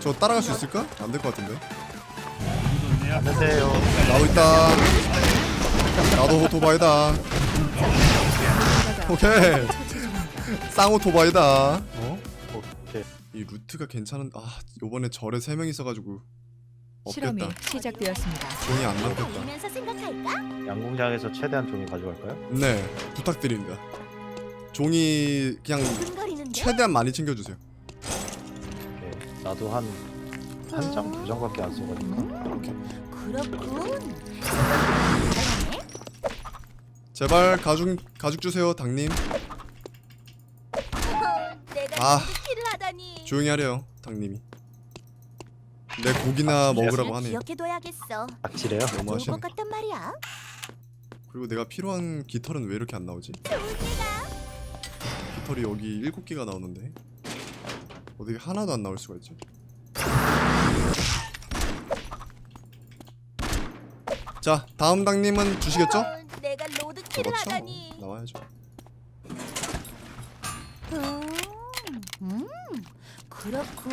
저 따라갈 수 있을까? 안 될 것 같은데. 안녕하세요. 나도 있다. 나도 오토바이다. 오케이. 쌍오토바이다. 어? 오케이. 이 루트가 괜찮은. 아 요번에 절에 세 명 있어가지고 실험이 없겠다. 시작되었습니다. 종이 안 남겠다. 생각할까? 양궁장에서 최대한 종이 가져갈까요? 네 부탁드립니다. 종이 그냥? 최대한 많이 챙겨주세요. 나도 한 한 장, 두 장밖에 안 써가지고. 음, 그렇군. 제발 가죽 가죽 주세요, 당님. 내가 아. 하다니. 조용히 하래요, 당님이. 내 고기나 먹으라고 하네. 기억해둬야겠어. 악질해요? 너무 좋을 하시네. 것 같단 말이야. 그리고 내가 필요한 깃털은 왜 이렇게 안 나오지? 깃털이 여기 일곱 개가 나오는데 어떻게 하나도 안 나올 수가 있지? 자, 다음 당님은 주시겠죠? 어, 내가 로드키를 그렇죠. 하다니. 나와야죠. 음, 음, 그렇군.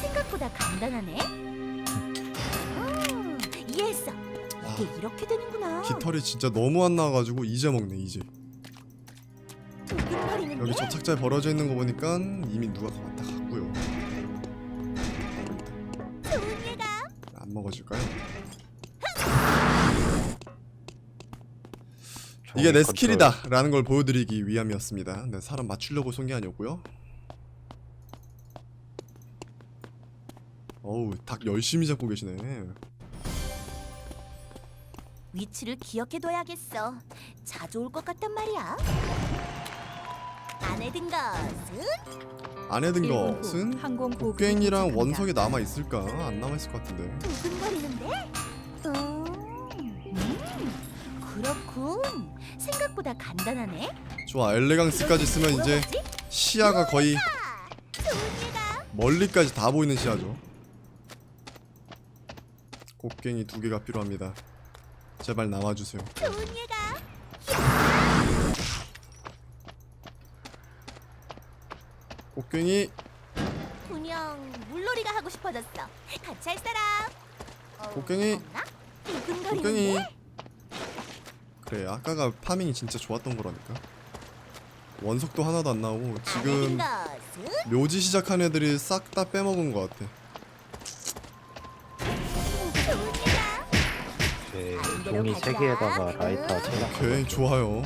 생각보다 간단하네. 음, 이해했어. 아, 이게 이렇게 되는구나. 깃털이 진짜 너무 안 나와가지고 이제 먹네 이제. 두근거리는데? 여기 접착제 벌어져 있는 거 보니까 이미 누가 안 먹어줄까요? 이게 내 컨트롤. 스킬이다 라는 걸 보여드리기 위함이었습니다. 네, 사람 맞추려고 쏜 게 아니었고요. 어우, 닭 열심히 잡고 계시네. 위치를 기억해둬야겠어. 자주 올 것 같단 말이야. 안에 든 것은 안에 든 일본 후 것은 항공 보급이 곡괭이랑 도착합니다. 원석이 남아 있을까? 안 남아 있을 것 같은데. 두근거리는데? 음, 음, 그렇군. 생각보다 간단하네. 좋아, 엘레강스까지 쓰면 이제 뭐지? 시야가 거의 좋은. 멀리까지 다 보이는 시야죠. 곡괭이 두 개가 필요합니다. 제발 나와주세요. 좋은 예가. 곡괭이 그냥 물놀이가 하고 싶어졌어. 같이 할 사람. 어, 곡괭이. 없나? 곡괭이 두근거리는데? 그래 아까가 파밍이 진짜 좋았던 거라니까 원석도 하나도 안 나오고 지금 것은 묘지 시작한 애들이 싹 다 빼먹은 것 같아 좋은 예가. 오케이. 종이 세 개에다가 라이터 체력. 오케이 좋아요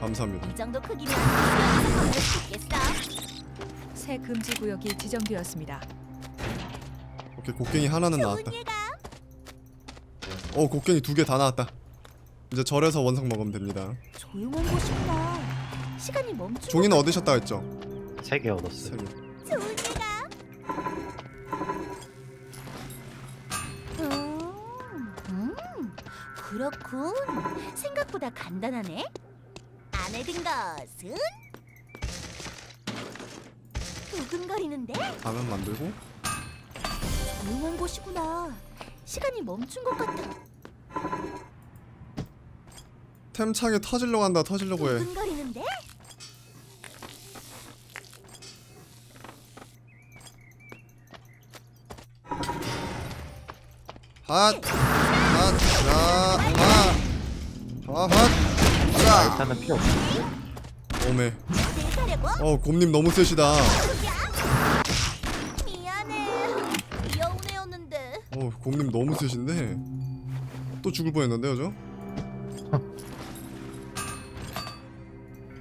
감사합니다 이 정도 크기면 수영에서 건널 수 있겠어. 새 금지 구역이 지정되었습니다. 오케이 곡괭이 하나는 나왔다 좋은. 어 곡괭이 두 개 다 나왔다 이제 절에서 원석 먹으면 됩니다 조용한 곳이구나. 시간이 멈춘 종이는 것 얻으셨다 했죠? 세개 얻었어요. 세 개. 좋은 예가. 음, 음, 그렇군. 생각보다 간단하네. 든 것은 두근거리는데 가면 만들고 조용한 곳이구나. 시간이 멈춘 것 같아. 템창에 터지려고 한다 터지려고 해 두근거리는데 핫! 핫! 자! 하! 자! 핫! 자! 라이터는 필요 없어. 오메? 어 곰님 너무 세시다 미안해. 귀여운 애였는데. 어 곰님 너무 세신데 또 죽을 뻔했는데요 저?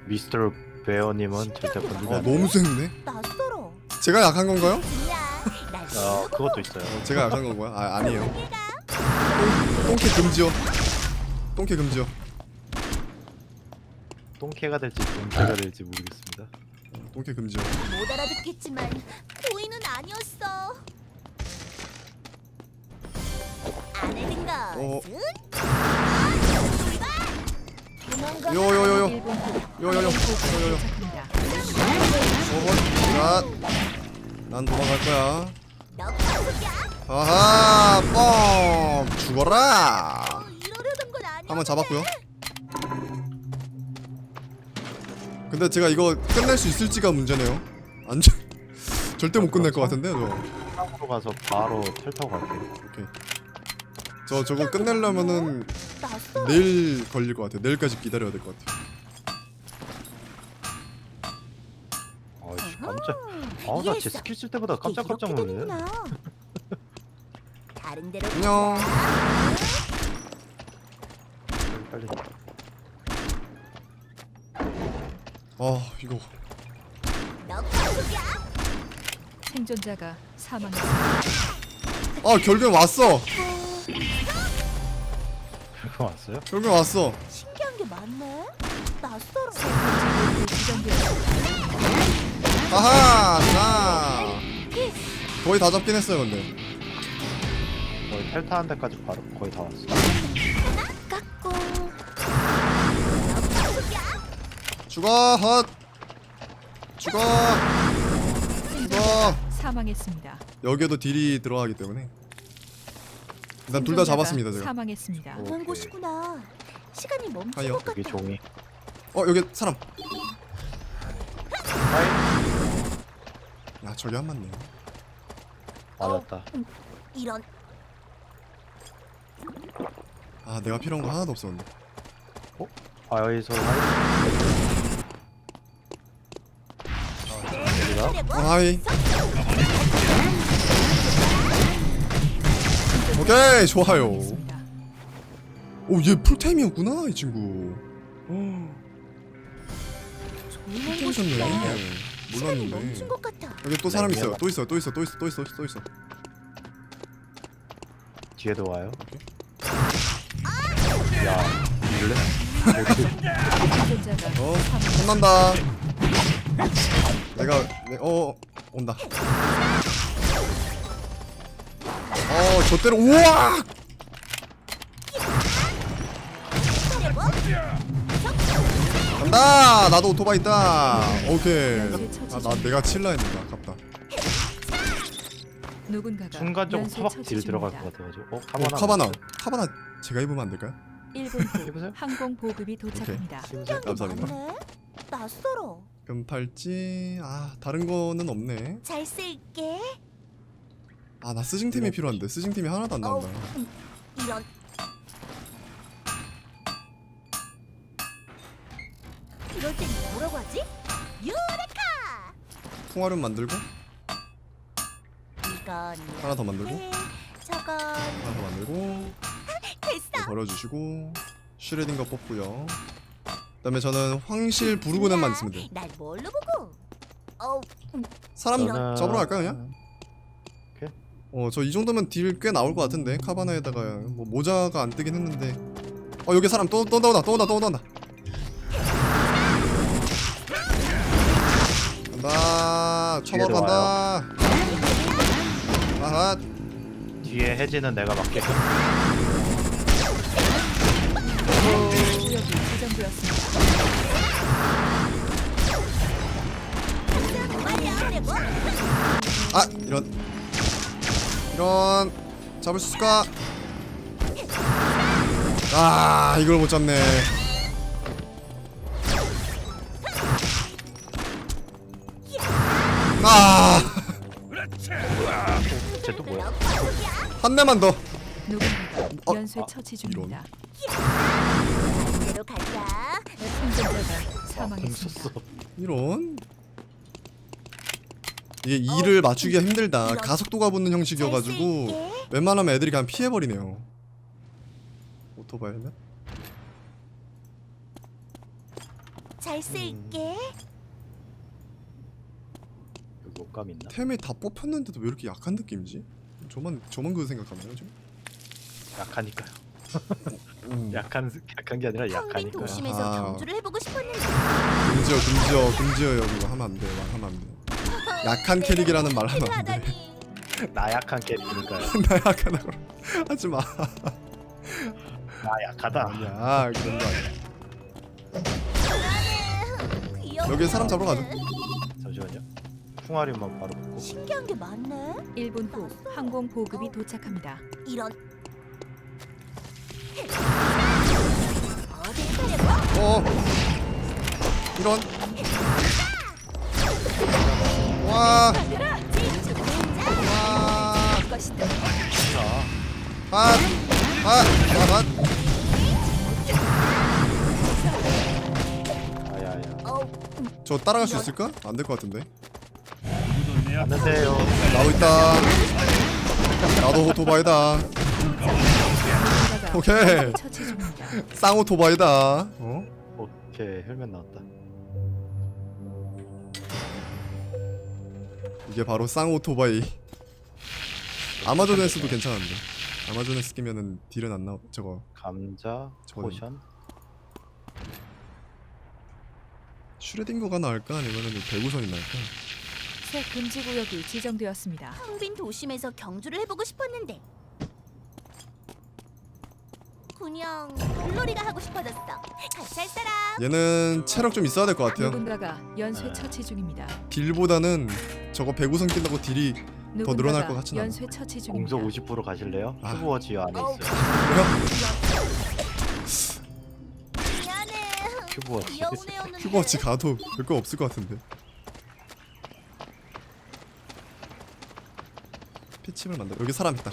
미스터 베어님은 절대 건드리지 아 않아요. 너무 센데? 낯설어. 제가 약한 건가요? 날 어, 그것도 있어요. 어, 제가 약한 건가요? 아 아니에요. 얘가 똥캐 금지요. 똥캐 금지요. 똥캐가 될지 동캐가 될지 모르겠습니다. 어, 똥캐 금지요. 못 알아듣겠지만 고인은 아니었어. 안에 든 어. 것은 도망가. 요요요요. 요요요. 요요요. 어허. 자. 난 도망갈 거야. 너 바보야? 아하. 뻥. 죽어라. 어, 이러려던 건 아니야. 한번 잡았고요. 근데 제가 이거 끝낼 수 있을지가 문제네요. 안 잡. 절대 못 끝낼 것 같은데 저. 상으로 가서 바로 텔 타고 갈게요. 오케이. 저 저거 끝내려면은. 내일 걸릴 것 같아. 내일까지 기다려야 될 것 같아. 아이씨 깜짝. 아우 나제 스킬 쓸 때보다 깜짝깜짝. 되는구나. 다른 데로 안녕. 빨리. 아 이거. 생존자가 사망했습니다. 아 결국엔 왔어. 그거 왔어요? 결국엔 왔어. 신기한 게 많네. 낯설어. 아하 나 거의 다 잡긴 했어요 근데. 거의 텔 타는 데까지 바로 거의 다 왔어. 죽어 헛. 죽어. 죽어. 사망했습니다. 여기에도 딜이 들어가기 때문에 일단 둘 다 잡았습니다 제가. 사망했습니다. 오. 그런 오케이. 곳이구나. 시간이 멈춘 것 여기 같아. 종이. 어 여기 사람. 야 저기 한 맞네. 맞았다. 이런 아 내가 필요한 거 하나도 없었는데. 아 여기서 하 그리고 어, 하이. 오케이 좋아요. 사망했습니다. 오얘 풀타임이었구나 이 친구. 시간이 몰랐는데. 멈춘 것 같아. 여기 또 사람 있어요. 또 있어 또 있어 또 있어 또 있어 또 있어. 뒤에도 와요. 오케이. 야? 생존자가 어. 혼난다. 내가 내, 어 온다. 어 저때로 우와 간다 나도 오토바이 있다 오케이 아나 내가 칠라 했는데 아깝다 누군가가 순간적으로 연쇄 처치 딜 들어갈. 것 같아가지고. 어 어 카바나. 카바나 카바나 제가 입으면 안 될까요? 1분 후 해보세요. 항공 보급이 도착합니다. 감사합니다. 낯설어. 금팔찌? 아 다른 거는 없네. 잘 쓸게. 아 나 스징템이 필요한데. 스징템이 하나도 안 어, 나온다. 음, 이런. 이럴 땐 뭐라고 하지? 유레카! 풍화름 만들고? 이건 하나 더 만들고? 이렇게, 저건. 하나 더 만들고? 됐어. 이거 버려주시고? 슈레딩거 뽑고요 그다음에 저는 황실 부르고넨만 있으면 돼요. 날 뭘로 보고? 어, 사람 저는- 잡으러 갈까요 그냥? 어 저 이 정도면 딜 꽤 나올 것 같은데 카바나에다가. 뭐 모자가 안 뜨긴 했는데. 어 여기 사람 또, 또 나온다 또 온다 또 온다. 간다. 쳐먹어 뒤에도 간다. 아하 뒤에 해지는 내가. 말려보려고? 아 이런 이런 잡을 수 있을까? 아 이걸 못 잡네 쟤또 뭐야? 아한 대만 더 누군가가 어, 연쇄 아, 처치 중입니다. 대로 가자. 생존자가 아, 사망했습니다. 멈췄어. 이런 이게 이를 맞추기가 힘들다 가속도가 붙는 형식이어가지고. 웬만하면 애들이 그냥 피해버리네요 오토바이 헬멧? 잘 쓸게. 여기 옷감 있나? 템이 다 뽑혔는데도 왜 이렇게 약한 느낌이지? 저만 저만 그 생각하나요 지금? 약하니까요. 음. 약한 약한 게 아니라 약하니까. 도심에서 아하. 경주를 해보고 싶었는데 금지어 금지어 금지어 여기가 하면 안돼 말 하면 안돼 약한 내가 캐릭이라는 말 하면 안돼. 나 약한 캐릭이니까요. 나 약하다고 하지마 나 약하다. 아니야 그런 거 아니야 귀여워. 여기 사람 잡으러 가자 잠시만요. 풍아리만 바로 붙고. 신기한 게 많네. 1분 후 항공 보급이 도착합니다. 이런. 어 이런 와 아아아아 아. 아. 아. 저 따라갈 수 있을까? 안 될 것 같은데. 안녕하세요. 나도 있다. 나도 오토바이다. 오케이. 적을 처치 중입니다. 쌍 오토바이다. 어? 오케이 헬멧 나왔다. 이게 바로 쌍 오토바이. 아마존에서도 괜찮은데. 아마존에서 끼면은 딜은 안 나오. 저거 감자 저거는. 포션. 슈레딩거가 나을까 아니면은 배구선이 나을까? 새 금지 구역이 지정되었습니다. 텅빈 도심에서 경주를 해보고 싶었는데 그냥 물놀이가 하고 싶어졌어. 같이 할 사람? 얘는 체력 좀 있어야 될 것 같아요. 누군가가 연쇄 네. 처치 중입니다. 딜보다는 저거 배구선 낀다고 딜이 누군가가 늘어날 것 같진 않아. 연쇄 처치 중입니다. 공속 50% 가실래요? 아. 큐브워치 안에. 있어요. 미안해. 큐브워치. 귀여운 애였는데. 큐버워치 가도 별거 없을 것 같은데. 피침을 만들어. 여기 사람 있다.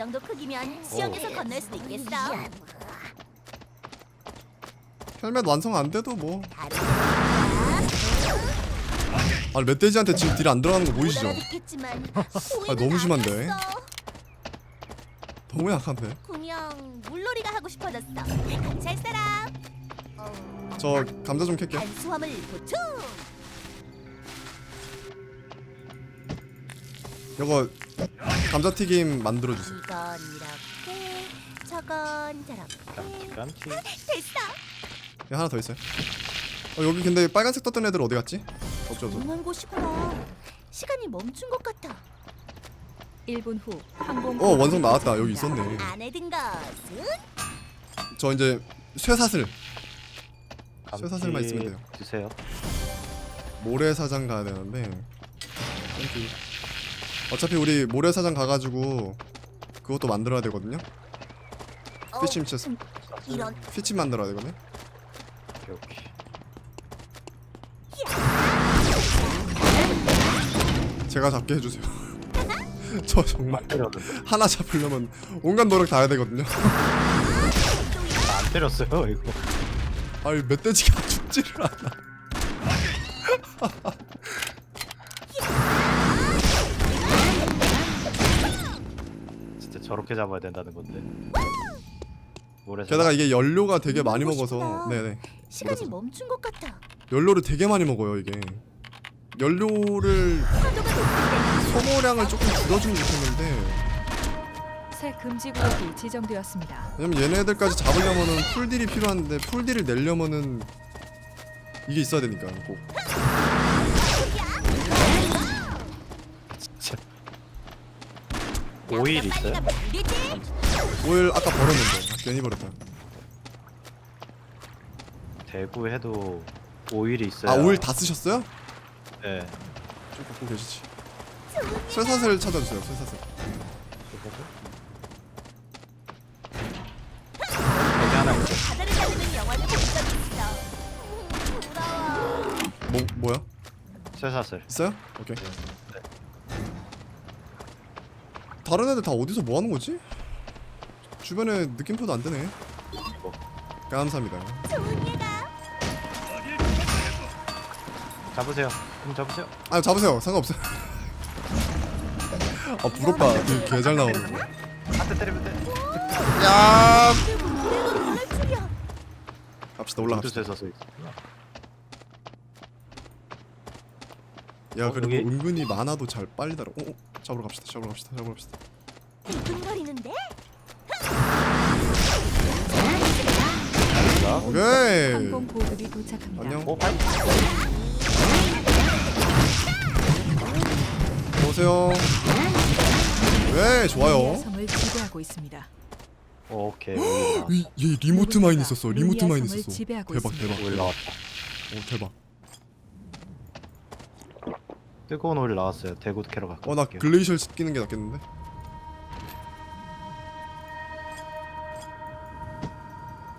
이 정도 크기면 수영해서 건널 수도 있겠어. 헬멧 완성 안 돼도 뭐. 아 멧돼지한테 지금 딜 안 들어가는 거 보이시죠? 알아듣겠지만 아, 너무 심한데. 너무 약한데. 그냥 물놀이가 하고 싶어졌어. 같이 할 사람? 어, 저 감자 좀 캘게요. 탄수화물 보충. 이거 감자튀김 만들어 주세요. 이건 이렇게, 저건 저렇게. 깜찍. 됐어. 여기 하나 더 있어요. 어, 여기 근데 빨간색 떴던 애들 어디 갔지? 없죠 없죠. 조용한 곳이구나. 시간이 멈춘 것 같아. 1분 후 항공 어 원성 나왔다. 여기 있었네. 안에 든 것은 저 이제 쇠사슬 쇠사슬만 있으면 돼요. 주세요. 모래사장 가야 되는데 땡큐. 어차피 우리 모래사장 가가지고 그것도 만들어야 되거든요. 어, 피침 채스 이런 피침 만들어야 되거든요. 오케이 오케이. 제가 잡게 해주세요. 저 정말. 하나 잡으려면 온갖 노력 다 해야 되거든요. 안 때렸어요 이거. 아니 멧돼지가 죽지를 않아. 저렇게 잡아야 된다는 건데. 게다가 이게 연료가 되게 많이 먹고 먹어서 싶다. 네네 시간이 그래서. 멈춘 것 같아. 연료를 되게 많이 먹어요 이게. 연료를 파도가 소모량을 조금 줄여주면 좋겠는데 새 금지 구역이 지정되었습니다. 왜냐면 얘네들까지 잡으려면은 풀딜이 필요한데 풀딜을 내려면은 이게 있어야 되니까 꼭 오일 나보다 있어요? 오일 아까 버렸는데 아, 괜히 버렸다 대구 해도 오일이 있어요. 아 오일 다 쓰셨어요? 네. 좀 갖고 계시지 쇠사슬 찾아주세요 쇠사슬 여기 하나 있어. 바다를 달리는 영화를 본 적 있어. 음, 부러워. 뭐 뭐야? 쇠사슬. 있어요? 오케이 다른 애들 다 어디서 뭐 하는 거지? 주변에 느낌표도 안 되네 뭐. 감사합니다 좋은. 잡으세요. 그럼 잡으세요. 아 잡으세요 상관없어요 아 부럽다 되게 개잘 나오는 한대 때리면 돼. 야. 갑시다 올라갑시다 있구나. 야 어, 그래도 여기- 은근히 많아도 잘 빨리 달아 어, 어 잡으러 갑시다 잡으러 갑시다 잡으러 갑시다 두근거리는데? 오케이 항공 보급이 도착합니다. 안녕 오 파이. 어서오세요 네 좋아요 지배하고 있습니다. 오케이. 이, 얘 리모트 마인 있었어 리모트 마인 있었어 대박. 대박 나왔다. 오 대박 뜨거운 오일 나왔어요. 대구 캐러 갈게요. 어나 글레이셜 끼는 게 낫겠는데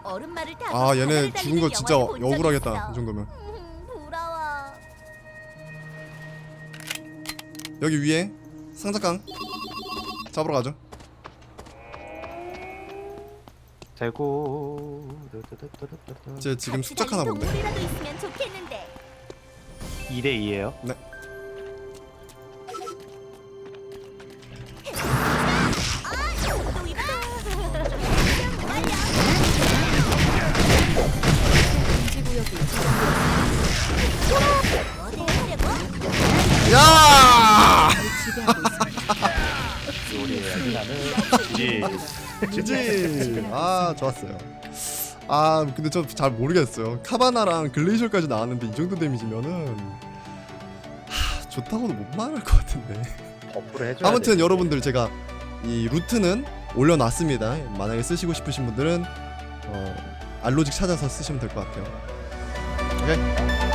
얼음말을 타고 아 얘네 죽은 거 진짜 억울하겠다 있어. 이 정도면 음. 여기 위에 상자깡 잡으러 가죠 대구. 제 지금 숙작하나 본데 동물이라도 있으면 좋겠는데. 2대 2예요. 네 아 좋았어요. 아 근데 저 잘 모르겠어요. 카바나랑 글레이셜까지 나왔는데 이 정도 데미지면은 하, 좋다고도 못 말할 것 같은데. 버프를 해줘야 아무튼 돼. 여러분들 제가 이 루트는 올려놨습니다. 만약에 쓰시고 싶으신 분들은 어, 알로직 찾아서 쓰시면 될 것 같아요. 오케이